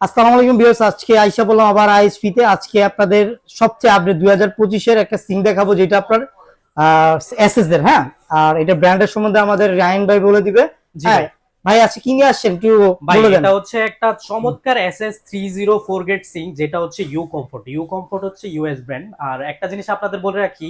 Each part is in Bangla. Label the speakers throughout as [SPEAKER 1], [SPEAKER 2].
[SPEAKER 1] আসসালামু আলাইকুম ভিউয়ার্স আজকে আইসা বললাম আবার আইএসপি তে আজকে আপনাদের সবচেয়ে আপডেট দুই হাজার পঁচিশের একটা সিম দেখাবো যেটা আপনার এসএস দের হ্যাঁ? আর এটা ব্র্যান্ডের সম্বন্ধে আমাদের রায়ন ভাই বলে দিবে। হ্যাঁ
[SPEAKER 2] ভাই।
[SPEAKER 1] আজকে কি নিয়ে আসছেন? একটু
[SPEAKER 2] ভাই
[SPEAKER 1] বলে দেন।
[SPEAKER 2] এটা হচ্ছে একটা চমৎকার SS three zero four grade sink যেটা হচ্ছে ইউ কমফোর্ট ইউ কমফোর্ট হচ্ছে ইউএস ব্র্যান্ড আর একটা জিনিস আপনাদের বলে রাখি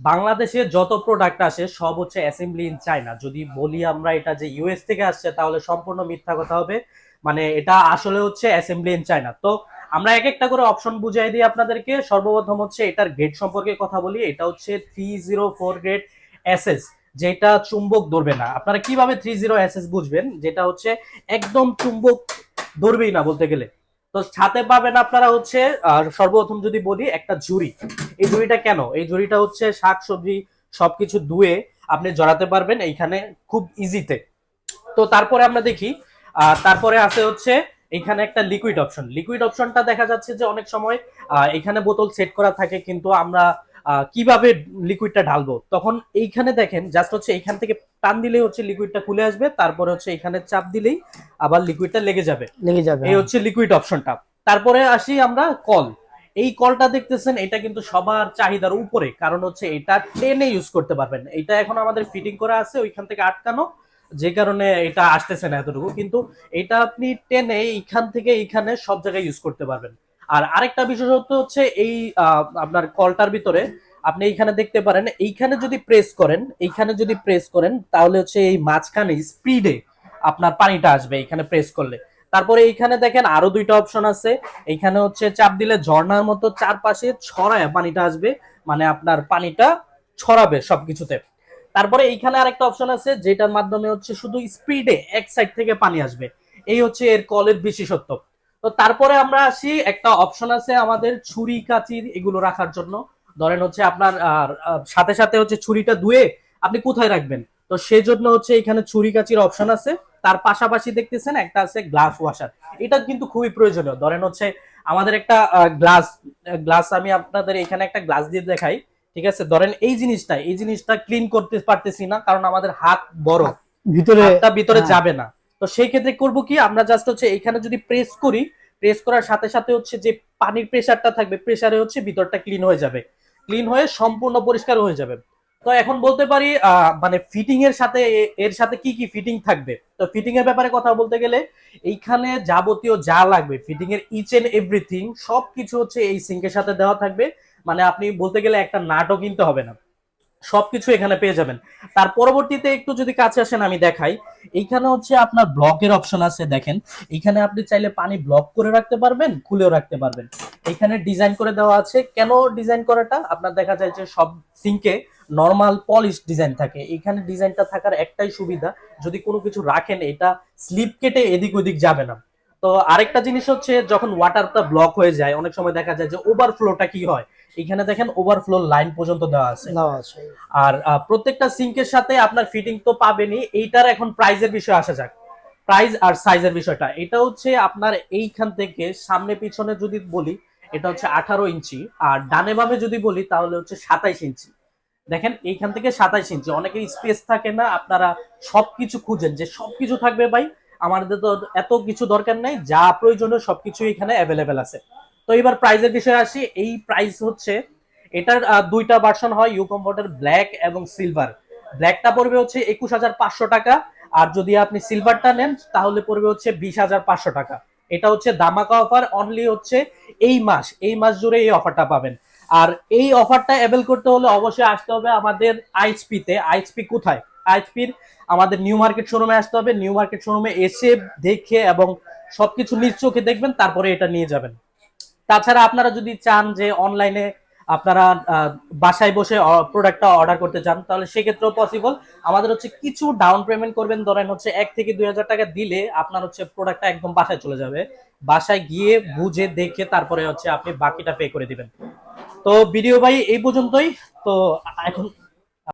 [SPEAKER 2] বাংলাদেশে যত প্রোডাক্ট আসে সব হচ্ছে অ্যাসেম্বলি ইন চায়না যদি বলি আমরা এটা যে ইউএস থেকে আসছে তাহলে সম্পূর্ণ মিথ্যা কথা হবে। মানে এটা আসলে হচ্ছে অ্যাসেম্বলি ইন চায়না তো আমরা এক একটা করে অপশন বুঝাই দিই আপনাদেরকে। সর্বপ্রথম হচ্ছে এটার গেট সম্পর্কে কথা বলি। এটা হচ্ছে three zero four grade SS যেটা চুম্বক ধরবে না। আপনারা কীভাবে থ্রি জিরো এসএস বুঝবেন? যেটা হচ্ছে একদম চুম্বক ধরবেই না বলতে গেলে। তো ছাতে পাবেন আপনারা হচ্ছে সর্বপ্রথম যদি বলি, একটা ঝুড়ি। এই ঝুড়িটা কেন? এই ঝুড়িটা হচ্ছে শাক, সবজি সবকিছু ধুয়ে আপনি জড়াতে পারবেন এইখানে খুব ইজিতে তো তারপরে আমরা দেখি আহ, তারপরে আছে হচ্ছে এখানে একটা লিকুইড অপশন লিকুইড অপশনটা দেখা যাচ্ছে যে অনেক সময় এখানে বোতল সেট করা থাকে কিন্তু আমরা কীভাবে লিকুইডটা ঢালবো? তখন এইখানে দেখেন জাস্ট হচ্ছে এইখান থেকে টান দিলেই হচ্ছে লিকুইডটা খুলে আসবে তারপরে হচ্ছে এখানে চাপ দিলেই আবার লিকুইডটা লেগে যাবে।
[SPEAKER 1] লেগে যাবে
[SPEAKER 2] এই হচ্ছে লিকুইড অপশনটা তারপরে আসি আমরা কল এই কলটা দেখতেছেন এটা কিন্তু সবার চাহিদার উপরে কারণ হচ্ছে এটা টেনে ইউজ করতে পারবেন। এটা এখন আমাদের ফিটিং করা আছে ওইখান থেকে আটকানো। যে কারণে এটা আসতেছে না এতটুকু, কিন্তু এটা আপনি টেনে এইখান থেকে এইখানে সব জায়গায় ইউজ করতে পারবেন। আর আরেকটা বিশেষত্ব হচ্ছে এই আপনার কলটার ভিতরে আপনি এইখানে দেখতে পারেন, এইখানে যদি প্রেস করেন, এইখানে যদি প্রেস করেন, তাহলে হচ্ছে এই মাঝখানে স্পিডে আপনার পানিটা আসবে এখানে প্রেস করলে। তারপরে এইখানে দেখেন আরও দুইটা অপশন আছে, এইখানে হচ্ছে চাপ দিলে ঝর্ণার মতো চারপাশে ছড়ায় পানিটা আসবে মানে আপনার পানিটা ছড়াবে সবকিছুতে। তারপরে এইখানে আরেকটা অপশন আছে, যেটার মাধ্যমে হচ্ছে শুধু স্পিডে এক সাইড থেকে পানি আসবে। এই হচ্ছে এর কলের বিশেষত্ব। তো তারপরে আমরা আসি, একটা অপশন আছে আমাদের ছুরি, কাচির, এগুলো রাখার জন্য। ধরেন হচ্ছে আপনার সাথে সাথে হচ্ছে ছুরিটা ধুয়ে আপনি কোথায় রাখবেন? তো সেই জন্য হচ্ছে এখানে ছুরি, কাচির অপশন আছে। তার পাশাপাশি দেখতেছেন একটা আছে গ্লাস ওয়াশার এটা কিন্তু খুবই প্রয়োজনীয়। ধরেন হচ্ছে আমাদের একটা গ্লাস গ্লাস আমি আপনাদের এখানে একটা গ্লাস দিয়ে দেখাই। ঠিক আছে? ধরেন এই জিনিসটা এই জিনিসটা ক্লিন করতে পারতেছি না কারণ আমাদের হাত বড়।
[SPEAKER 1] ভিতরে
[SPEAKER 2] ভিতরে
[SPEAKER 1] হ্যাঁ।
[SPEAKER 2] যাবে না। তো সেই ক্ষেত্রে করব কি? আমরা জাস্ট হচ্ছে এখানে যদি প্রেস করি প্রেস করার সাথে সাথে হচ্ছে যে পানির প্রেসারটা থাকবে প্রেসারে হচ্ছে ভিতরটা ক্লিন হয়ে যাবে। ক্লিন হয়ে সম্পূর্ণ পরিষ্কার হয়ে যাবে। তো এখন বলতে পারি আহ, মানে ফিটিং এর সাথে এর সাথে কি কি ফিটিং থাকবে? তো ফিটিং এর ব্যাপারে কথা বলতে গেলে এইখানে যাবতীয় যা লাগবে ফিটিং এর ইচ এন্ড এভরিথিং সবকিছু হচ্ছে এই সিঙ্কের সাথে দেওয়া থাকবে। মানে আপনি বলতে গেলে একটা নাটও কিনতে হবে না। সবকিছু এখানে পেয়ে যাবেন। তার পরবর্তীতে একটু যদি কাছে আসেন, আমি দেখাই। এইখানে হচ্ছে আপনার ব্লকের অপশন আছে, দেখেন। এখানে আপনি চাইলে পানি ব্লক করে রাখতে পারবেন, খুলেও রাখতে পারবেন। এখানে ডিজাইন করে দেওয়া আছে। কেন ডিজাইন করাটা? আপনার দেখা যায় যে সব সিঙ্কে নর্মাল পলিশ ডিজাইন থাকে। এখানে ডিজাইনটা থাকার একটাই সুবিধা, যদি কোনো কিছু রাখেন, এটা স্লিপ কেটে এদিক ওদিক যাবে না। তো আরেকটা জিনিস হচ্ছে যখন ওয়াটারটা ব্লক হয়ে যায় অনেক সময় দেখা যায় যে ওভারফ্লোটা কি হয়? এখানে দেখেন ওভারফ্লো লাইন পর্যন্ত দেওয়া আছে। আর প্রত্যেকটা সিঙ্কের সাথে আপনার ফিটিং তো পাবেনই। এইটার এখন প্রাইজের বিষয়ে আসা যাক। প্রাইস আর সাইজের বিষয়টা। এটা হচ্ছে আপনার এইখান থেকে সামনে পিছনে যদি বলি এটা হচ্ছে আঠারো ইঞ্চি। আর ডানে বামে যদি বলি তাহলে হচ্ছে সাতাইশ ইঞ্চি। দেখেন এইখান থেকে সাতাইশ ইঞ্চি। অনেকের স্পেস থাকে না আপনারা সবকিছু খুঁজেন যে সবকিছু থাকবে ভাই আমাদের তো এত কিছু দরকার নাই, যা প্রয়োজনীয় সবকিছু এখানে অ্যাভেলেবেল আছে। তো এবার প্রাইজের বিষয়ে আসি, এই প্রাইস হচ্ছে, এটার দুইটা ভার্সন হয় ইউ কমফোর্টের ব্ল্যাক এবং সিলভার ব্ল্যাকটা পড়বে হচ্ছে একুশ হাজার পাঁচশো টাকা, আর যদি আপনি সিলভারটা নেন, তাহলে পড়বে হচ্ছে বিশ হাজার পাঁচশো টাকা। এটা হচ্ছে দামাকা অফার অনলি হচ্ছে এই মাস এই মাস জুড়ে এই অফারটা পাবেন। আর এই অফারটা অ্যাভেল করতে হলে অবশ্যই আসতে হবে আমাদের আইএসপি তে। আইএসপি কোথায়? আইএসপির আমাদের নিউ মার্কেট শোরুমে আসতে হবে। নিউ মার্কেট শোরুমে এসে দেখে এবং সবকিছু নিজ চোখে দেখবেন, তারপরে এটা নিয়ে যাবেন। তাছাড়া আপনারা যদি চান যে অনলাইনে আপনারা বাসায় বসে প্রোডাক্টটা অর্ডার করতে চান, তাহলে সেক্ষেত্রেও পসিবল আমাদের হচ্ছে কিছু ডাউন পেমেন্ট করবেন, ধরেন হচ্ছে এক থেকে দুই হাজার টাকা দিলে আপনার হচ্ছে প্রোডাক্টটা একদম বাসায় চলে যাবে। বাসায় গিয়ে বুঝে দেখে তারপরে হচ্ছে আপনি বাকিটা পে করে দিবেন। তো ভিডিও ভাই, এই পর্যন্তই। তো এখন